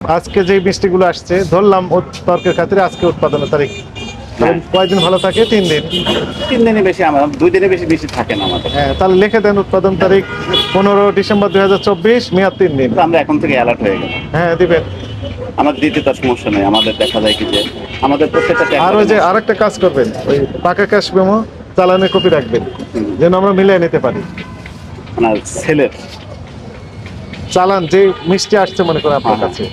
আজকে যে মিষ্টিগুলো আসছে ধরলাম তর্কের খাতিরে আজকে উৎপাদনের তারিখ। হ্যাঁ। কয়দিন ভালো থাকে? তিন দিন। তিন দিনে বেশি আমার দুই দিনে বেশি বেশি থাকে না আমাদের। হ্যাঁ তাহলে লিখে দেন উৎপাদন তারিখ পনেরো ডিসেম্বর দুই হাজার চব্বিশ মেয়াদ তিন দিন। আমরা এখন থেকে অ্যালার্ট হয়ে গেলাম। হ্যাঁ দিবেন। আমাদের দিতে তার সমস্যা নেই। আমাদের দেখা যায় কি যে আমাদের প্রত্যেকটা আর ওই যে আরেকটা কাজ করবেন ওই পাকা ক্যাশ মেমো চালানের কপি রাখবেন। যেন আমরা মিলিয়ে নিতে পারি। আপনার ছেলের চালান যে মিষ্টি আসছে মনে করেন আপনার হ্যাঁ। কাছে।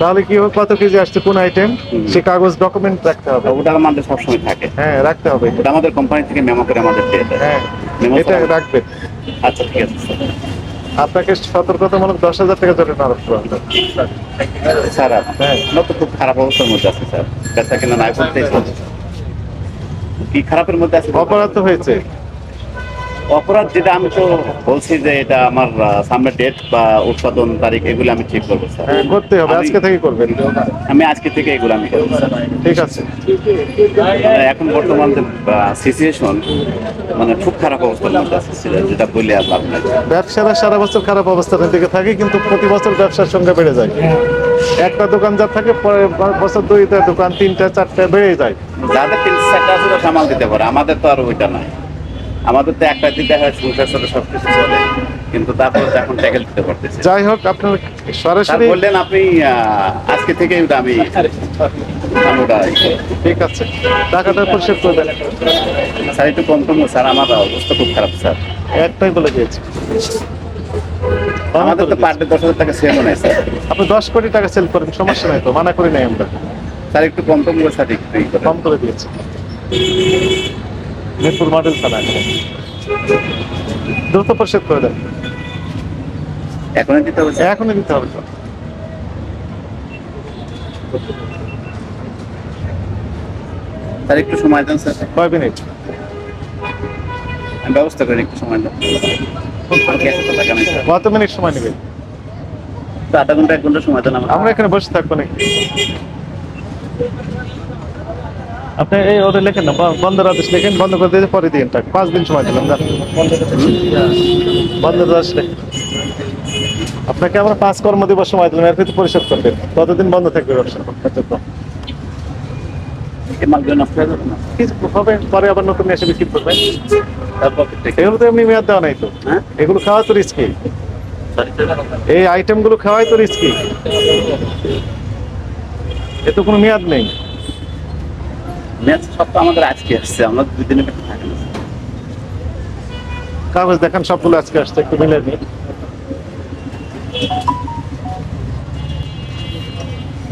তাহলে কি হবে? কত কেজি আসছে কোন আইটেম। সে কাগজ ডকুমেন্ট রাখতে হবে। ওটা আমাদের সবসময় থাকে। হ্যাঁ রাখতে হবে। ওটা আমাদের কোম্পানি থেকে মেমো করে আমাদের দিয়ে দেয়। হ্যাঁ এটা রাখবেন আচ্ছা ঠিক আছে আপনাকে সতর্কতামূলক দশ হাজার টাকা জরিমানা আরোপ করা। স্যার হ্যাঁ। তো খুব খারাপ অবস্থার মধ্যে আছে স্যার। বেচা কিনা না করতেই কি খারাপের মধ্যে আছে? অপরাধ হয়েছে। অপরাধ যেটা আমি তো বলছি যে এটা আমার সামনে ডেট বা উৎপাদন তারিখ এগুলো আমি ঠিক করব স্যার। হ্যাঁ করতে হবে। আজকে থেকে করবেন। আমি আজকে থেকে এগুলো আমি করব ঠিক আছে। মানে এখন বর্তমান যে সিচুয়েশন মানে খুব খারাপ অবস্থার মধ্যে আছে যেটা বলে আর লাভ নাই। ব্যবসাটা সারা বছর খারাপ অবস্থার দিকে থাকে কিন্তু প্রতি বছর ব্যবসার সংখ্যা বেড়ে যায়। একটা দোকান যা থাকে পরের বছর দুইটা দোকান তিনটা চারটা বেড়ে যায়। যাদের তিন চারটা আছে সামাল দিতে পারে। আমাদের তো আর ওইটা নাই। আমাদের তো একটা দিতে হয় সংসার সাথে সব কিছু চলে কিন্তু তারপরে এখন ট্যাকেল দিতে পারতেছি যাই হোক আপনার সরাসরি বললেন আপনি আজকে থেকে আমি। ঠিক আছে টাকাটা পরিশোধ করে দেন। স্যার একটু কম কম স্যার আমার অবস্থা খুব খারাপ স্যার। একটাই বলে দিয়েছি। আমাদের তো পার ডে দশ হাজার টাকা সেলও নাই স্যার। আপনি দশ কোটি টাকা সেল করেন সমস্যা নাই তো মানা করি নাই আমরা। স্যার একটু কম কম করে স্যার একটু কম করে দিয়েছি। মিরপুর মডেল থানা দ্রুত পরিশোধ করে দেন। এখনই দিতে হবে এখনই দিতে হবে তো স্যার একটু সময় দেন স্যার। কয় মিনিট? আমি ব্যবস্থা করি একটু সময় দেন। কত মিনিট সময় নেবে আধা ঘণ্টা এক ঘণ্টা সময় দেন আমরা এখানে বসে থাকব নাকি? আপনি এই ওদের লেখেন না বন্ধের আদেশ লেখেন বন্ধ করে দিয়ে পরে দিন টাকা পাঁচ দিন সময় দিলাম। বন্ধের আদেশ লেখেন। আপনাকে আমরা পাঁচ কর্মদিবস সময় দিলাম এর ভিতরে পরিশোধ করবেন। ততদিন বন্ধ থাকবে ব্যবসা পরে আবার নতুন এসে বিক্রি করবেন। এগুলো তো এমনি মেয়াদ দেওয়া নাই তো। হ্যাঁ। এগুলো খাওয়া তো রিস্কি এই আইটেমগুলো খাওয়াই তো রিস্কি এ তো কোনো মেয়াদ নেই। ম্যাচ সব তো আমাদের আজকে আসছে আমরা দুই দিনের কাছে থাকি না কাগজ দেখান সবগুলো আজকে আসছে একটু মিলে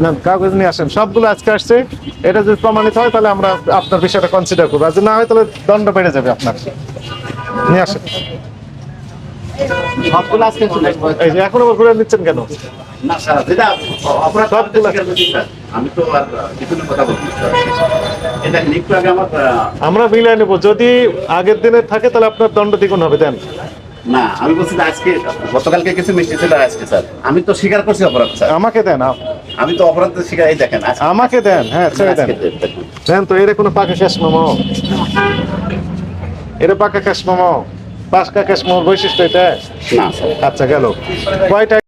না কাগজ নিয়ে আসেন সবগুলো আজকে আসছে। এটা যদি প্রমাণিত হয় তাহলে আমরা আপনার বিষয়টা কনসিডার করব। আর যদি না হয় তাহলে দণ্ড বেড়ে যাবে আপনার। নিয়ে আসেন। সবগুলো আজকে এখনও ঘুরে নিচ্ছেন কেন? সবগুলো। আমি তো আর বিভিন্ন কথা বলছি এটা আগে আমার আমরা মিলিয়ে নেব। যদি আগের দিনের থাকে তাহলে আপনার দণ্ড দ্বিগুণ হবে দেন। না আমি বলছি যে আজকে গতকালকে কিছু মিষ্টি ছিল আজকে স্যার। আমি তো স্বীকার করছি অপরাধ স্যার। আমাকে দেন আমি তো অপরাধ স্বীকার এই দেখেন আমাকে দেন হ্যাঁ ছেড়ে দেন দেন। তো এর কোনো পাকা ক্যাশ মোমো। এর পাকা ক্যাশ মোমো। পাকা ক্যাশ মোমোর বৈশিষ্ট্য এটা। না আচ্ছা গেল। কয়টা